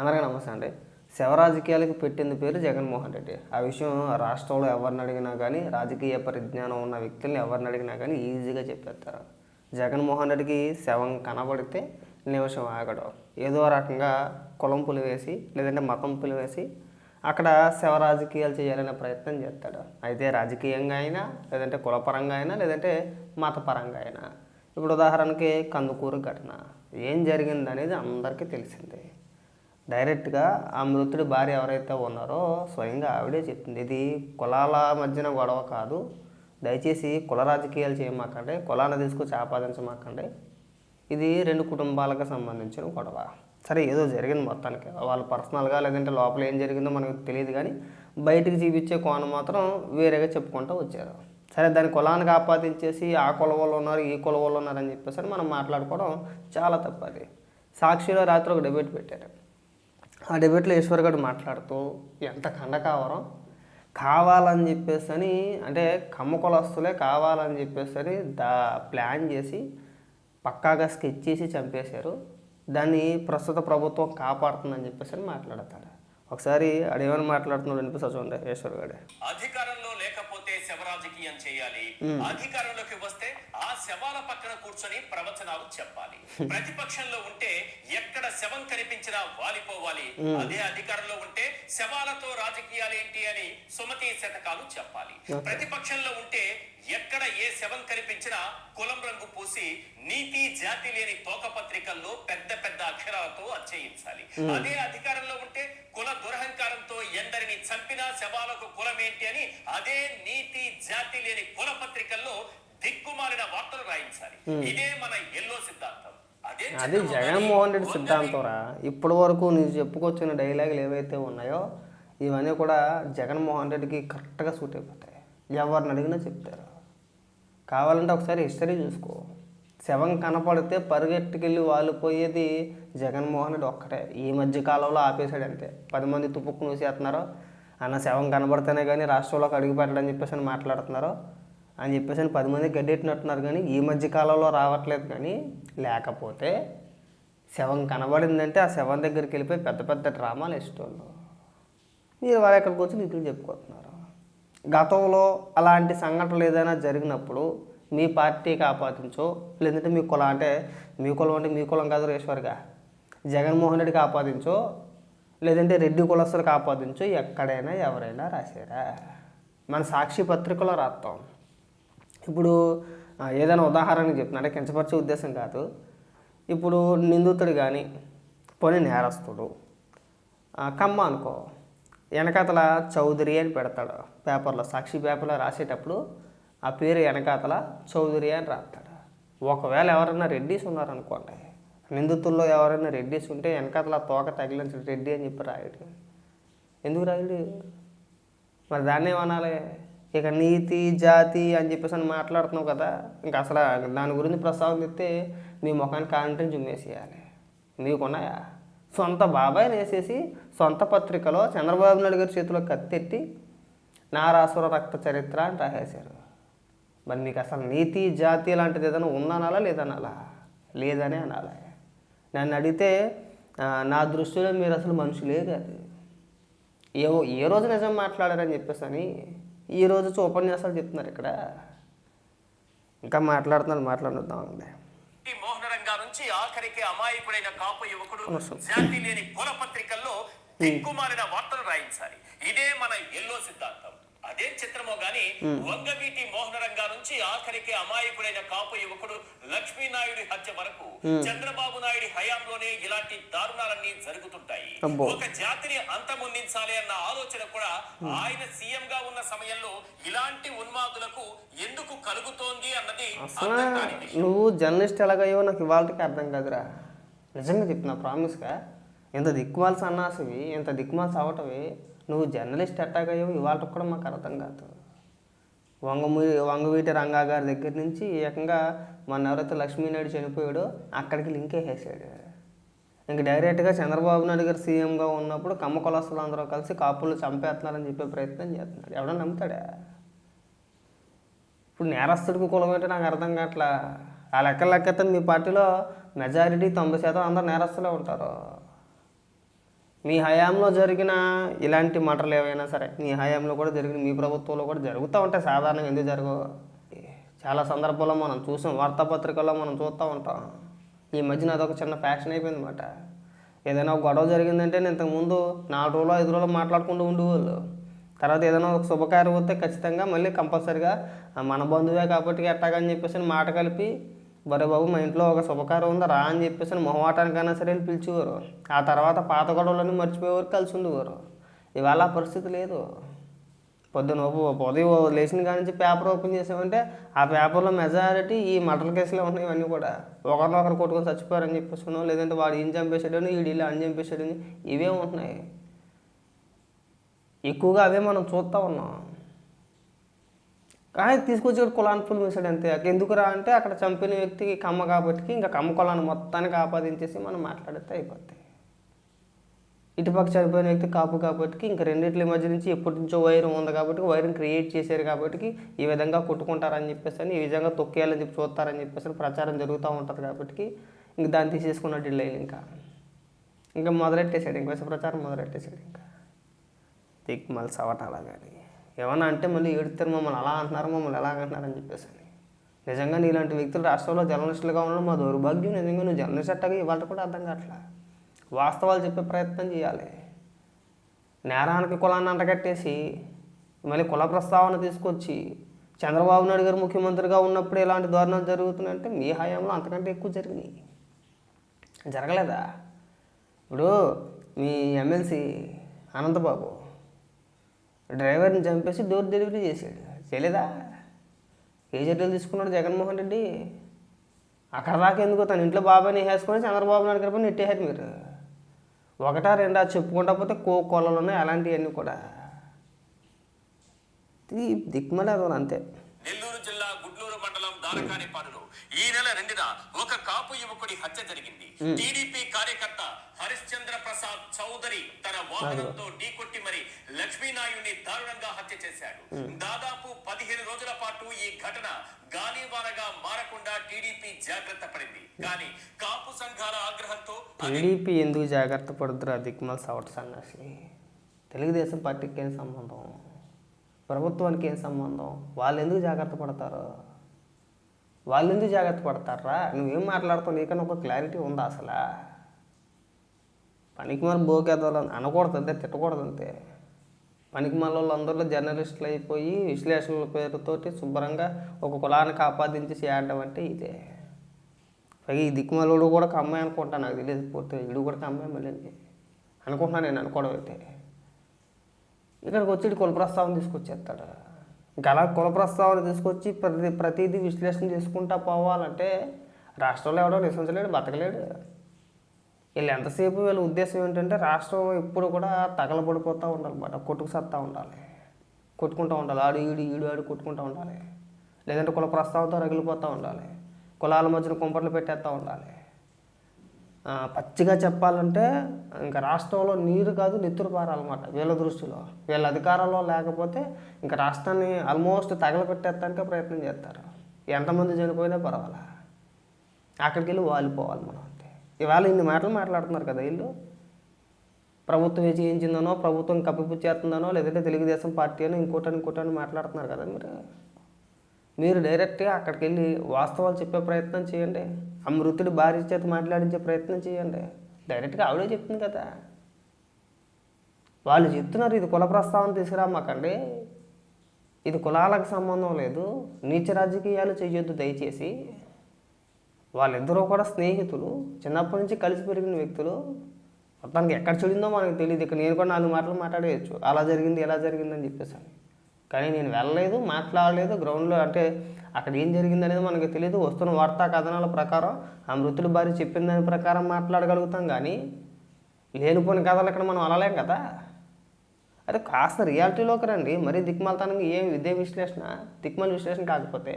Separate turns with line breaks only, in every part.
అందరికీ నమస్తే అండి. శవ రాజకీయాలకు పెట్టింది పేరు జగన్మోహన్ రెడ్డి. ఆ విషయం రాష్ట్రంలో ఎవరిని అడిగినా కానీ రాజకీయ పరిజ్ఞానం ఉన్న వ్యక్తుల్ని ఎవరిని అడిగినా కానీ ఈజీగా చెప్పేస్తారు. జగన్మోహన్ రెడ్డికి శవం కనబడితే నిమిషం ఆగడం. ఏదో రకంగా కులం పులివేసి లేదంటే మతం పులివేసి అక్కడ శవ రాజకీయాలు చేయాలనే ప్రయత్నం చేస్తాడు. అయితే రాజకీయంగా అయినా లేదంటే కులపరంగా అయినా లేదంటే మతపరంగా అయినా. ఇప్పుడు ఉదాహరణకి కందుకూరు ఘటన. ఏం జరిగింది అనేది అందరికీ తెలిసిందే. డైరెక్ట్గా ఆ మృతుడి భార్య ఎవరైతే ఉన్నారో స్వయంగా ఆవిడే చెప్పింది. ఇది కులాల మధ్యన గొడవ కాదు. దయచేసి కుల రాజకీయాలు చేయమాకండి. కులాన్ని తీసుకొచ్చి ఆపాదించమాకండి. ఇది రెండు కుటుంబాలకు సంబంధించిన గొడవ. సరే ఏదో జరిగింది మొత్తానికి. వాళ్ళు పర్సనల్గా లేదంటే లోపల ఏం జరిగిందో మనకు తెలియదు కానీ బయటికి చూపించే కోణం మాత్రం వేరేగా చెప్పుకుంటూ వచ్చారు. సరే దాని కులానికి ఆపాదించేసి ఆ కుల వాళ్ళు ఉన్నారు ఈ కుల వాళ్ళు ఉన్నారు అని చెప్పేసి మనం మాట్లాడుకోవడం చాలా తప్పది సాక్షిలో రాత్రి ఒక డిబేట్ పెట్టారు. ఆ డిబేట్లో ఈశ్వర్ గడు మాట్లాడుతూ ఎంత ఖండకావరం కావాలని చెప్పేసి అని అంటే కమ్మ కులస్తులే కావాలని చెప్పేసి అని దా ప్లాన్ చేసి పక్కాగా స్కెచ్ చేసి చంపేశారు. దాన్ని ప్రస్తుత ప్రభుత్వం కాపాడుతుందని చెప్పేసి అని మాట్లాడతాడు ఒకసారి అడేమని మాట్లాడుతున్నాడు అనిపిస్తా చూడండి ఈశ్వర్
గడే రాజకీయం చేయాలి. అధికారంలోకి వస్తే ఆ శవాల పక్కన కూర్చొని ప్రవచనాలు చెప్పాలి. ప్రతిపక్షంలో ఉంటే ఎక్కడ శవం కనిపించినా వాలిపోవాలి. అదే అధికారంలో ఉంటే శవాలతో రాజకీయాలు ఏంటి అని సుమతి శతకాలు చెప్పాలి. ప్రతిపక్షంలో ఉంటే ఎక్కడ ఏ శవం కనిపించినా కులం రంగు పూసి నీతి జాతి లేని తోక పత్రికల్లో పెద్ద పెద్ద అక్షరాలతో అచ్చయించాలి అదే అధికారంలో ఉంటే కుల దురహంకారంతో ఎందరిని చంపినా శవాలకు కులం ఏంటి అని అదే నీతి జాతి లేని కుల పత్రికల్లో దిక్కుమాలిన వార్తలు రాయించాలి. ఇదే మన ఎల్లో సిద్ధాంతం. అదే
జగన్మోహన్ రెడ్డి
గారి
సిద్ధాంతంరా. ఇప్పటి వరకు నీవు చెప్పుకొచ్చిన డైలాగులు ఏవైతే ఉన్నాయో ఇవన్నీ కూడా జగన్మోహన్ రెడ్డికి కరెక్ట్గా సూట్ అయిపోతాయి. ఎవరిని అడిగినా చెప్తారు. కావాలంటే ఒకసారి హిస్టరీ చూసుకో. శవం కనపడితే పరిగెట్టుకెళ్ళి వాలిపోయేది జగన్మోహన్ రెడ్డి ఒక్కటే. ఈ మధ్య కాలంలో ఆపేశాడు అంతే. పది మంది తుప్పుకు నూసేస్తున్నారు అన్న శవం కనబడితేనే కానీ రాష్ట్రంలోకి అడుగు పెట్టడని చెప్పేసి అని మాట్లాడుతున్నారు. అని చెప్పేసి అని పది మంది గడ్డెట్టినట్టున్నారు కానీ ఈ మధ్య కాలంలో రావట్లేదు కానీ లేకపోతే శవం కనబడిందంటే ఆ శవం దగ్గరికి వెళ్ళిపోయి పెద్ద పెద్ద డ్రామాలు ఇష్టం మీరు వాళ్ళు ఎక్కడికి వచ్చి నీతులు చెప్పుకుంటున్నారు గతంలో అలాంటి సంఘటనలు ఏదైనా జరిగినప్పుడు మీ పార్టీకి ఆపాదించో లేదంటే మీ కులం అంటే మీ కులం అంటే మీ కులం కాదు రేశ్వర్గా జగన్మోహన్ రెడ్డికి ఆపాదించో లేదంటే రెడ్డి కులస్తులకు ఆపాదించో ఎక్కడైనా ఎవరైనా రాశారా మన సాక్షి పత్రికలో రాస్తాం. ఇప్పుడు ఏదైనా ఉదాహరణకి చెప్తున్నా అంటే కించపరిచే ఉద్దేశం కాదు. ఇప్పుడు నిందితుడు కానీ పోనీ నేరస్తుడు కమ్మ అనుకో వెనకాతల చౌదరి అని పెడతాడు. పేపర్లో సాక్షి పేపర్లో రాసేటప్పుడు ఆ పేరు వెనకాతల చౌదరి అని రాస్తాడు. ఒకవేళ ఎవరైనా రెడ్డీస్ ఉన్నారనుకోండి నిందితుల్లో ఎవరైనా రెడ్డీస్ ఉంటే వెనకాతల తోక తగిలించిన రెడ్డి అని చెప్పి రాయడు. ఎందుకు రాయడు? మరి దాన్ని ఏమనాలి? ఇక నీతి జాతి అని చెప్పేసి అని మాట్లాడుతున్నావు కదా ఇంకా అసలు దాని గురించి ప్రస్తావన మీ ముఖానికి కాంటెంట్ చుమ్మేసేయాలి. మీకున్నాయా సొంత బాబాయ్ వేసేసి సొంత పత్రికలో చంద్రబాబు నాయుడు గారి చేతిలో కత్తెత్తి నారాసుర రక్త చరిత్ర అని రాసేశారు. మరి మీకు అసలు నీతి జాతి లాంటిది ఏదైనా ఉందనాలా లేదనాలా? లేదనే అనాలా? నన్ను అడిగితే నా దృష్టిలో మీరు అసలు మనుషులే కాదు. ఏ ఏ రోజు నిజం మాట్లాడారని చెప్పేసి అని ఈ రోజు ఉపన్యాసాలు చెప్తున్నారు ఇక్కడ. ఇంకా మాట్లాడుతున్నారు మాట్లాడుతామండి
మోహన్ మోహనరంగా నుంచి ఆఖరికి అమాయకుడైన కాపు యువకుడు జాతి లేని కుల పత్రికల్లో దిక్కుమాలిన వార్తలు రాయించాలి. ఇదే మన ఎల్లో సిద్ధాంతం. అదే చిత్రమో గాని వంగవీటి మోహనరంగా నుంచి ఆఖరికి అమాయకుడైన కాపు యువకుడు లక్ష్మీనాయుడి హత్య వరకు చంద్రబాబు నాయుడి హయాంలోనే ఇలాంటి దారుణాలన్నీ జరుగుతుంటాయి. ఒక జాతిని అంతమొందించాలి అన్న ఆలోచన కూడా ఆయన సీఎం గా ఉన్న సమయంలో ఇలాంటి ఉన్మాదులకు ఎందుకు కలుగుతోంది అన్నది.
నువ్వు జర్నలిస్ట్ ఎలాగయ్యో నాకు ఇవాళకి అర్థం కాదురా. నిజంగా చెప్తున్నా ప్రామిస్గా ఇంత దిక్కుమాల సన్నాసివి ఇంత దిక్కుమాల సావటవి నువ్వు జర్నలిస్ట్ ఎట్టాగయ్యో ఇవాళ కూడా మాకు అర్థం కాదు. వంగమూరి వంగవీటి రంగా గారి దగ్గర నుంచి ఏకంగా మన ఎవరైతే లక్ష్మీనాయుడు చనిపోయాడో అక్కడికి లింక్ వేసేసాడు ఇంక డైరెక్ట్గా చంద్రబాబు నాయుడు గారు సీఎంగా ఉన్నప్పుడు కమ్మ కులస్తులు అందరూ కలిసి కాపులు చంపేస్తున్నారని చెప్పే ప్రయత్నం చేస్తున్నాడు ఎవడో నమ్ముతాడా? ఇప్పుడు నేరస్తుడికి కులం ఏంటో నాకు అర్థం కావట్లా. ఆ లెక్క లెక్కతే మీ పార్టీలో మెజారిటీ తొంభై శాతం అందరు నేరస్తులే ఉంటారు. మీ హయాంలో జరిగిన ఇలాంటి మటర్లు ఏవైనా సరే మీ హయాంలో కూడా జరిగిన మీ ప్రభుత్వంలో కూడా జరుగుతూ ఉంటాయి. సాధారణంగా ఎందుకు జరగవు చాలా సందర్భాల్లో మనం చూసాం వార్తాపత్రికల్లో మనం చూస్తూ ఉంటాం. ఈ మధ్యన అదొక చిన్న ఫ్యాషన్ అయిపోయింది అనమాట ఏదైనా ఒక గొడవ జరిగిందంటే నేను ఇంతకుముందు నాలుగు రోజులు ఐదు రోజులు మాట్లాడుకుంటూ ఉండేవాళ్ళు. తర్వాత ఏదైనా ఒక శుభకార్యం వస్తే ఖచ్చితంగా మళ్ళీ కంపల్సరిగా మన బంధువే కాబట్టి ఎట్టాగని చెప్పేసి అని మాట కలిపి బరే బాబు మా ఇంట్లో ఒక శుభకారం ఉందా రా అని చెప్పేసి అని మొహమాటానికైనా సరే వెళ్ళి పిలిచేవారు. ఆ తర్వాత పాత గొడవలన్నీ మర్చిపోయేవారు కలిసి ఉండేవారు. ఇవాళ ఆ పరిస్థితి లేదు. పొద్దున ఉ- ఉదయం లేచిన కాడి నుంచి పేపర్ ఓపెన్ చేసామంటే ఆ పేపర్లో మెజారిటీ ఈ మటల కేసులే ఉన్నాయి ఇవన్నీ కూడా. ఒకరినొకరు కొట్టుకొని చచ్చిపోయారని చెప్పేసుకున్నాం లేదంటే వాడు ఏం చంపేశాడని వీడు ఇలా అని చంపేశాడని ఇవే ఉంటున్నాయి. ఎక్కువగా అవే మనం చూస్తూ ఉన్నాం. కానీ తీసుకొచ్చి కులాన్ని ఫుల్ వేసాడు అంతే. ఎందుకురా అంటే అక్కడ చంపిన వ్యక్తికి కమ్మ కాబట్టి ఇంకా కమ్మ కులాన్ని మొత్తానికి ఆపాదించేసి మనం మాట్లాడితే అయిపోతాయి ఇటుపక్క చనిపోయిన వ్యక్తి కాపు కాబట్టి ఇంకా రెండింటి మధ్య నుంచి ఎప్పటి నుంచో వైరం ఉంది కాబట్టి వైరం క్రియేట్ చేశారు కాబట్టి ఈ విధంగా కొట్టుకుంటారని చెప్పేసి అని ఈ విధంగా తొక్కేయాలని చెప్పి చూస్తారని చెప్పేసి అని ప్రచారం జరుగుతూ ఉంటుంది కాబట్టి ఇంక దాన్ని తీసేసుకున్నట్టు లేదు ఇంకా. ఇంకా మొదలెట్టేశాడు ఇంక విష ప్రచారం మొదలెట్టేశాడు ఇంకా. దిక్ సవటాల కానీ ఏమన్నా అంటే మళ్ళీ ఏడుతారు మమ్మల్ని అలా అంటున్నారు మమ్మల్ని ఎలా అంటున్నారు అని చెప్పేసి అని. నిజంగా నీలాంటి వ్యక్తులు రాష్ట్రంలో జర్నలిస్టులుగా ఉండడం మా దౌర్భాగ్యం నిజంగా నువ్వు జర్నలిస్ట్ అట్టగా ఇవాళ కూడా అర్థం కావట్లా? వాస్తవాలు చెప్పే ప్రయత్నం చేయాలి. నేరానికి కులాన్ని అంటగట్టేసి మళ్ళీ కుల ప్రస్తావన తీసుకొచ్చి చంద్రబాబు నాయుడు గారు ముఖ్యమంత్రిగా ఉన్నప్పుడు ఇలాంటి దారుణాలు జరుగుతున్నాయంటే మీ హయాంలో అంతకంటే ఎక్కువ జరిగినాయి. జరగలేదా? ఇప్పుడు మీ ఎమ్మెల్సీ అనంతబాబు డ్రైవర్ని చంపేసి డోర్ డెలివరీ చేశాడు. చేయలేదా? ఏ చర్యలు తీసుకున్నాడు జగన్మోహన్ రెడ్డి. అక్కడ దాకా ఎందుకో తన ఇంట్లో బాబాయ్ని వేసుకొని చంద్రబాబు నాయుడు గారి నెట్టేశారు మీరు. ఒకటా రెండా చెప్పుకుంటా పోతే కో కొలలు ఉన్నాయి అలాంటివన్నీ కూడా. దిక్మలేదు అంతే.
నెల్లూరు జిల్లా గుడ్లూరు మండలం దారకానిపాడులో ఈ నెల రెండున ఒక కాపు యువకుడి హత్య జరిగింది. టీడీపీ కార్యకర్త హరిశ్చంద్ర ప్రసాద్ చౌదరి తన వాహనంతో ఢీకొట్టి మరి లక్ష్మీనాయుడిని దారుణంగా హత్య చేశాడు. దాదాపు పదిహేను రోజుల పాటు ఈ ఘటన గాలివానగా మారకుండా టీడీపీ జాగ్రత్త పడింది. కానీ కాపు సంఘాల ఆగ్రహంతో
టీడీపీ ఎందుకు జాగ్రత్త పడుతురా దిక్కుమల సవట సన్నాసి. తెలుగుదేశం పార్టీకి ఏం సంబంధం? ప్రభుత్వానికి ఏం సంబంధం? వాళ్ళు ఎందుకు జాగ్రత్త పడతారు? వాళ్ళు ఎందుకు జాగ్రత్త పడతారా? నువ్వేం మాట్లాడుతావు నీకన్నా ఒక క్లారిటీ ఉందా అసలు? పనికి మన బోకేదోళ్ళు అనకూడదు అంతే తిట్టకూడదు అంతే. పనికి మన జర్నలిస్టులు అయిపోయి విశ్లేషణల పేరుతోటి శుభ్రంగా ఒక కులానికి ఆపాదించి చేయడం అంటే ఇదే. పైగా ఈ దిక్కుమలుడు కూడా ఒక అమ్మాయి అనుకుంటా నాకు తెలియదు పోతే ఇడు కూడా అమ్మాయి మళ్ళీ అనుకుంటున్నాను నేను అనుకోవడం అయితే. ఇక్కడికి వచ్చి ఈడు కుల ప్రస్తావన తీసుకొచ్చేస్తాడు. ఇంకా అలా కుల ప్రస్తావన తీసుకొచ్చి ప్రతి ప్రతిదీ విశ్లేషణ చేసుకుంటా పోవాలంటే రాష్ట్రంలో ఎవడో నివసించలేడు బతకలేడు. వీళ్ళు ఎంతసేపు వీళ్ళ ఉద్దేశం ఏంటంటే రాష్ట్రం ఎప్పుడు కూడా తగలబడిపోతూ ఉండాలన్నమాట కొట్టుకు సత్తా ఉండాలి. కొట్టుకుంటూ ఉండాలి. ఆడు ఈడు ఈడు ఆడు కొట్టుకుంటూ ఉండాలి. లేదంటే కుల ప్రస్తావంతో రగిలిపోతూ ఉండాలి. కులాల మధ్యన కుంపట్లు పెట్టేస్తూ ఉండాలి. పచ్చిగా చెప్పాలంటే ఇంకా రాష్ట్రంలో నీరు కాదు నెత్తురు పారాలన్నమాట. వీళ్ళ దృష్టిలో. వీళ్ళ అధికారంలో లేకపోతే ఇంకా రాష్ట్రాన్ని ఆల్మోస్ట్ తగలపెట్టేస్తానికే ప్రయత్నం చేస్తారు. ఎంతమంది చనిపోయినా పర్వాలా? అక్కడికి వెళ్ళి వాలిపోవాలి మనం అంతే. ఇవాళ ఇన్ని మాటలు మాట్లాడుతున్నారు కదా వీళ్ళు. ప్రభుత్వం చేయించిందనో ప్రభుత్వం కప్పిపుచ్చేస్తుందనో లేదంటే తెలుగుదేశం పార్టీ అని ఇంకోటని ఇంకోటని మాట్లాడుతున్నారు కదా మీరు. మీరు డైరెక్ట్గా అక్కడికి వెళ్ళి వాస్తవాలు చెప్పే ప్రయత్నం చేయండి. ఆ మృతుడు భార్య చేత మాట్లాడించే ప్రయత్నం చేయండి. డైరెక్ట్గా ఆవిడే చెప్తుంది కదా. వాళ్ళు చెప్తున్నారు ఇది కుల ప్రస్తావన తీసుకురామాకండి. ఇది కులాలకు సంబంధం లేదు. నీచ రాజకీయాలు చేయొద్దు దయచేసి. వాళ్ళిద్దరూ కూడా స్నేహితులు చిన్నప్పటి నుంచి కలిసి పెరిగిన వ్యక్తులు. మొత్తానికి ఎక్కడ చెడిందో మనకు తెలియదు ఇక్కడ నేను కూడా నాలుగు మాటలు మాట్లాడేయచ్చు. అలా జరిగింది ఎలా జరిగిందని చెప్పేసి కానీ నేను వెళ్ళలేదు మాట్లాడలేదు గ్రౌండ్లో అంటే అక్కడ ఏం జరిగింది అనేది మనకి తెలియదు. వస్తున్న వార్తా కథనాల ప్రకారం ఆ మృతుల భార్య చెప్పిన దాని ప్రకారం మాట్లాడగలుగుతాం కానీ లేనిపోని కథలు ఇక్కడ మనం అలలేం కదా. అదే కాస్త రియాలిటీలోకి రండి. మరీ దిక్మాలతనంగా ఏం ఇదే విశ్లేషణ? దిక్మాల విశ్లేషణ కాకపోతే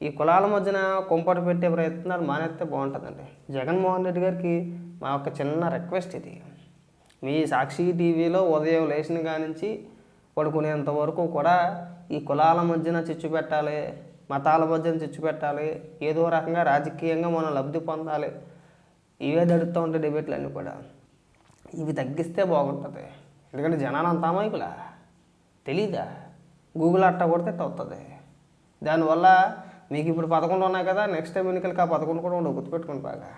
ఈ కులాల మధ్యన కుంపట పెట్టే ప్రయత్నాలు మానేస్తే బాగుంటుందండి. జగన్మోహన్ రెడ్డి గారికి మా యొక్క చిన్న రిక్వెస్ట్ ఇది. మీ సాక్షి టీవీలో ఉదయం లేచిన కానించి పడుకునేంత వరకు కూడా ఈ కులాల మధ్యన చిచ్చు పెట్టాలి మతాల మధ్యన చిచ్చు పెట్టాలి ఏదో రకంగా రాజకీయంగా మనం లబ్ధి పొందాలి. ఇవే జరుగుతూ ఉంటాయి డిబేట్లు అన్నీ కూడా. ఇవి తగ్గిస్తే బాగుంటుంది. ఎందుకంటే జనాలు అంత అమాయకులా? తెలీదా? గూగుల్ అట్టా కొడితే ఇట్ట వస్తుంది దానివల్ల మీకు ఇప్పుడు పదకొండు ఉన్నాయి కదా నెక్స్ట్ టైం ఎన్నికలకి ఆ పదకొండు కూడా ఉండవు గుర్తుపెట్టుకోండి బాగా.